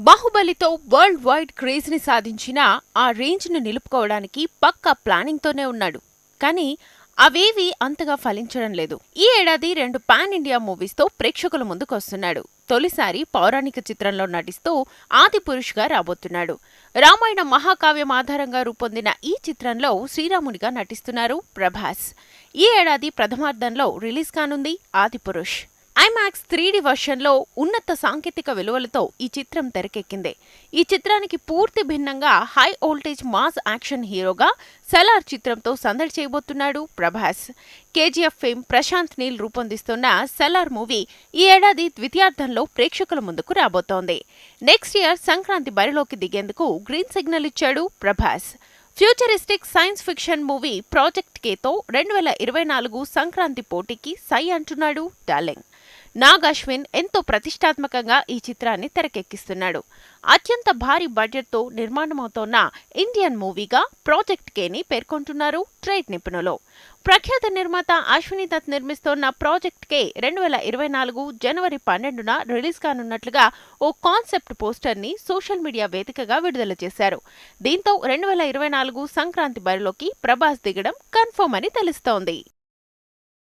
బాహుబలితో world wide క్రేజ్ని సాధించిన ఆ రేంజ్ను నిలుపుకోవడానికి పక్కా ప్లానింగ్తోనే ఉన్నాడు. కానీ అవేవి అంతగా ఫలించడం లేదు. ఈ ఏడాది రెండు పాన్ ఇండియా మూవీస్తో ప్రేక్షకుల ముందుకు వస్తున్నాడు. తొలిసారి పౌరాణిక చిత్రంలో నటిస్తూ ఆది పురుష్గా రాబోతున్నాడు. రామాయణ మహాకావ్యం ఆధారంగా రూపొందిన ఈ చిత్రంలో శ్రీరామునిగా నటిస్తున్నారు ప్రభాస్. ఈ ఏడాది ప్రథమార్థంలో రిలీజ్ కానుంది ఆది పురుష్. ఐమాక్స్ త్రీడీ వర్షన్లో ఉన్నత సాంకేతిక విలువలతో ఈ చిత్రం తెరకెక్కింది. ఈ చిత్రానికి పూర్తి భిన్నంగా హై వోల్టేజ్ మాస్ యాక్షన్ హీరోగా సలార్ చిత్రంతో సందడి చేయబోతున్నాడు ప్రభాస్. కేజీఎఫ్ ఫేమ్ ప్రశాంత్ నీల్ రూపొందిస్తున్న సలార్ మూవీ ఈ ఏడాది ద్వితీయార్థంలో ప్రేక్షకుల ముందుకు రాబోతోంది. నెక్స్ట్ ఇయర్ సంక్రాంతి బరిలోకి దిగేందుకు గ్రీన్ సిగ్నల్ ఇచ్చాడు Prabhas. Futuristic science fiction movie project కేతో రెండు వేల ఇరవై నాలుగు సంక్రాంతి పోటీకి సై అంటున్నాడు డార్లింగ్. నాగ్ అశ్విన్ ఎంతో ప్రతిష్టాత్మకంగా ఈ చిత్రాన్ని తెరకెక్కిస్తున్నాడు. అత్యంత భారీ బడ్జెట్తో నిర్మాణమవుతోన్న ఇండియన్ మూవీగా ప్రాజెక్ట్ కేని పేర్కొంటున్నారు ట్రేడ్ నిపుణులు. ప్రఖ్యాత నిర్మాత అశ్విని దత్ నిర్మిస్తోన్న ప్రాజెక్ట్ కే రెండు వేల ఇరవై నాలుగు జనవరి పన్నెండున రిలీజ్ కానున్నట్లుగా ఓ కాన్సెప్ట్ పోస్టర్ని సోషల్ మీడియా వేదికగా విడుదల చేశారు. దీంతో రెండు వేల ఇరవై నాలుగు సంక్రాంతి బరిలోకి ప్రభాస్ దిగడం కన్ఫర్మ్ అని తెలుస్తోంది.